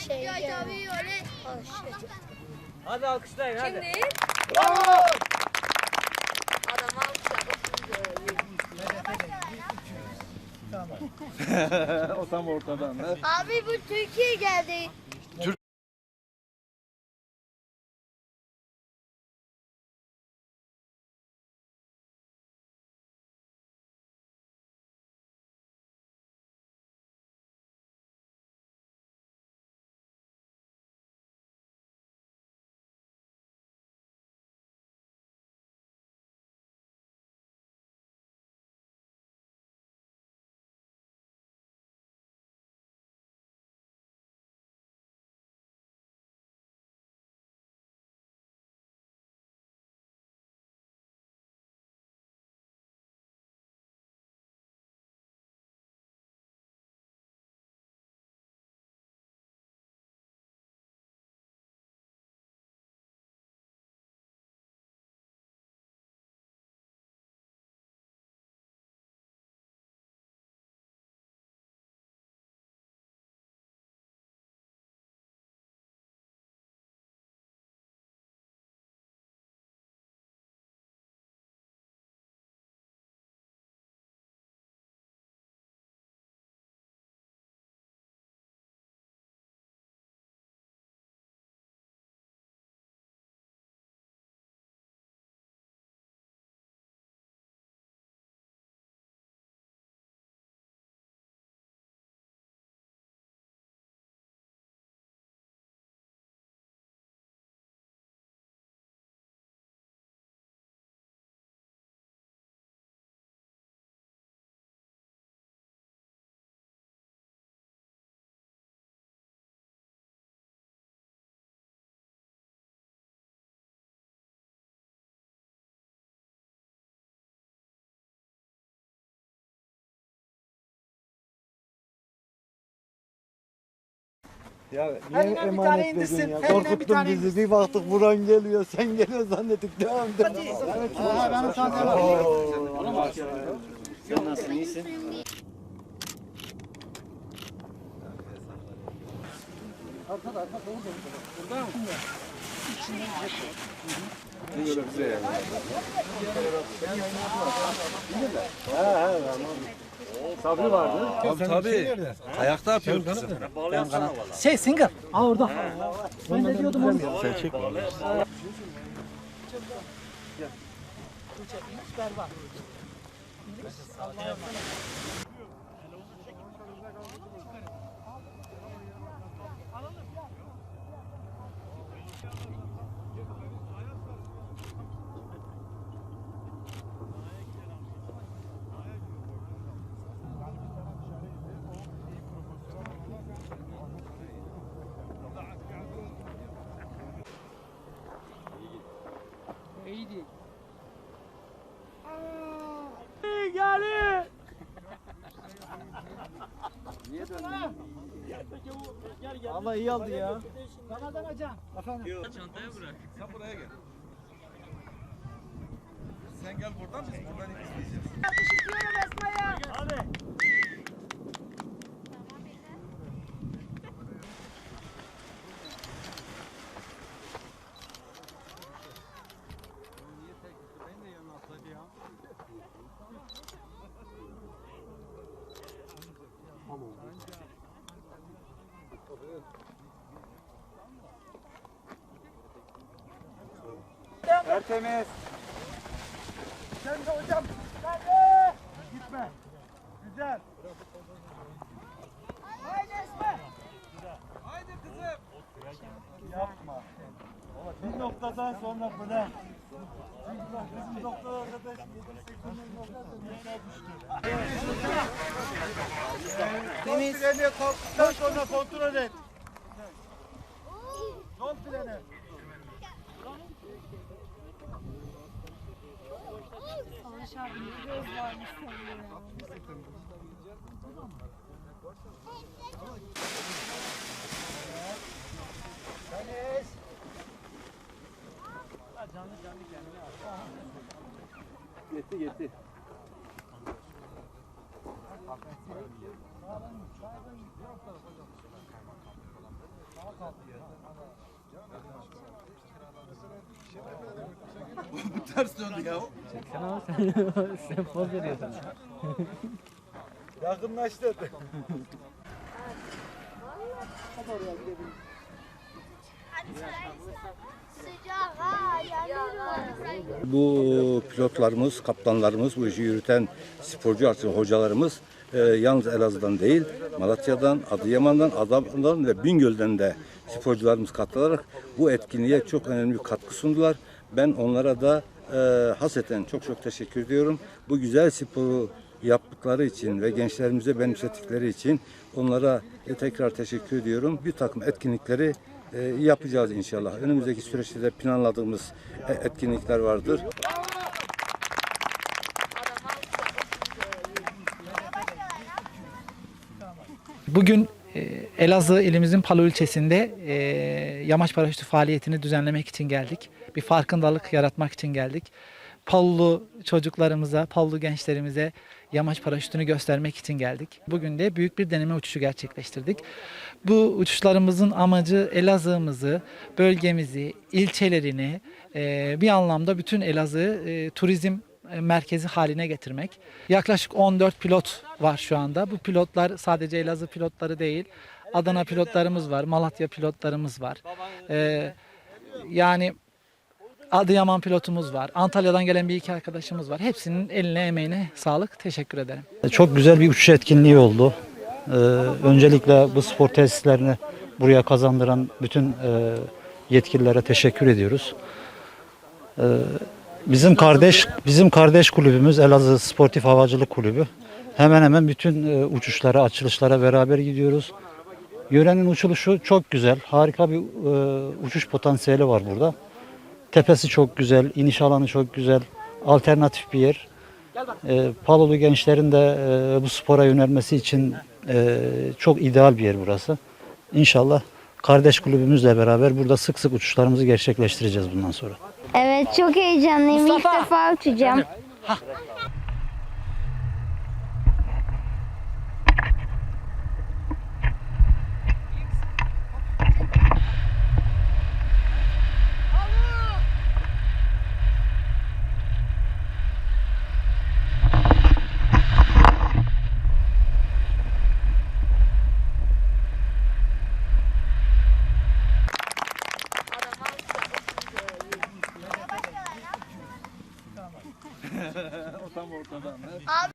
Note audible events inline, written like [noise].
şey geldi. Hadi alkışlayın hadi. Şimdi Adam [laughs] [laughs] o tam ortadan. ha? Abi bu Türkiye geldi. Ya niye lan bir emanet tane dedin indirsin. ya? Hadi lan bir Korkuttun tane bizi. Bir baktık Buran geliyor. Sen geliyor zannettik. Devam devam. Evet. Ha, benim çantam var. Sen nasılsın iyisin? Sabri vardı. Tabii tabii. Ayakta yapıyor kızım. Şey Singer. Aa orada. Ben de diyordum onu. Sen çek Ama iyi oldu ya. Ramazan hocam. Efendim. Sen buraya gel. Sen gel buradan biz buradan izleyeceğiz. Tertemiz. Sen de hocam. Hadi. Gitme. Güzel. Haydi Esme. Haydi kızım. Yapma. Bir noktadan sonra bırak. Bizim doktor arkadaş 7-8 noktada düştü. Temiz. Sol freni kalktıktan sonra kontrol et. Sol freni. Abi ne göz varmış sende ya. Deniz. Yetti yetti. Ters döndü ya. Sen ama sen, sen poz veriyorsun. Yakınlaştı. Sıcak ha yanıyor. Bu pilotlarımız, kaptanlarımız, bu işi yürüten sporcu artı hocalarımız e, yalnız Elazığ'dan değil, Malatya'dan, Adıyaman'dan, Adana'dan ve Bingöl'den de sporcularımız katılarak bu etkinliğe çok önemli bir katkı sundular. Ben onlara da e, haseten çok çok teşekkür ediyorum. Bu güzel sporu yaptıkları için ve gençlerimize benimsettikleri için onlara e, tekrar teşekkür ediyorum. Bir takım etkinlikleri e, yapacağız inşallah. Önümüzdeki süreçte de planladığımız e, etkinlikler vardır. Bugün e, Elazığ ilimizin Palu ilçesinde e, yamaç paraşütü faaliyetini düzenlemek için geldik. Bir farkındalık yaratmak için geldik. Palulu çocuklarımıza, Palulu gençlerimize yamaç paraşütünü göstermek için geldik. Bugün de büyük bir deneme uçuşu gerçekleştirdik. Bu uçuşlarımızın amacı Elazığ'ımızı, bölgemizi, ilçelerini e, bir anlamda bütün Elazığ e, turizm merkezi haline getirmek. Yaklaşık 14 pilot var şu anda. Bu pilotlar sadece Elazığ pilotları değil. Adana pilotlarımız var, Malatya pilotlarımız var. Ee, yani Adıyaman pilotumuz var. Antalya'dan gelen bir iki arkadaşımız var. Hepsinin eline emeğine sağlık. Teşekkür ederim. Çok güzel bir uçuş etkinliği oldu. Ee, öncelikle bu spor tesislerini buraya kazandıran bütün e, yetkililere teşekkür ediyoruz. Ee, bizim kardeş bizim kardeş kulübümüz Elazığ Sportif Havacılık Kulübü. Hemen hemen bütün e, uçuşlara, açılışlara beraber gidiyoruz. Yörenin uçuluşu çok güzel. Harika bir e, uçuş potansiyeli var burada. Tepesi çok güzel, iniş alanı çok güzel. Alternatif bir yer. E, Palolu gençlerin de e, bu spora yönelmesi için e, çok ideal bir yer burası. İnşallah kardeş kulübümüzle beraber burada sık sık uçuşlarımızı gerçekleştireceğiz bundan sonra. Evet çok heyecanlıyım. İlk Mustafa. defa uçacağım.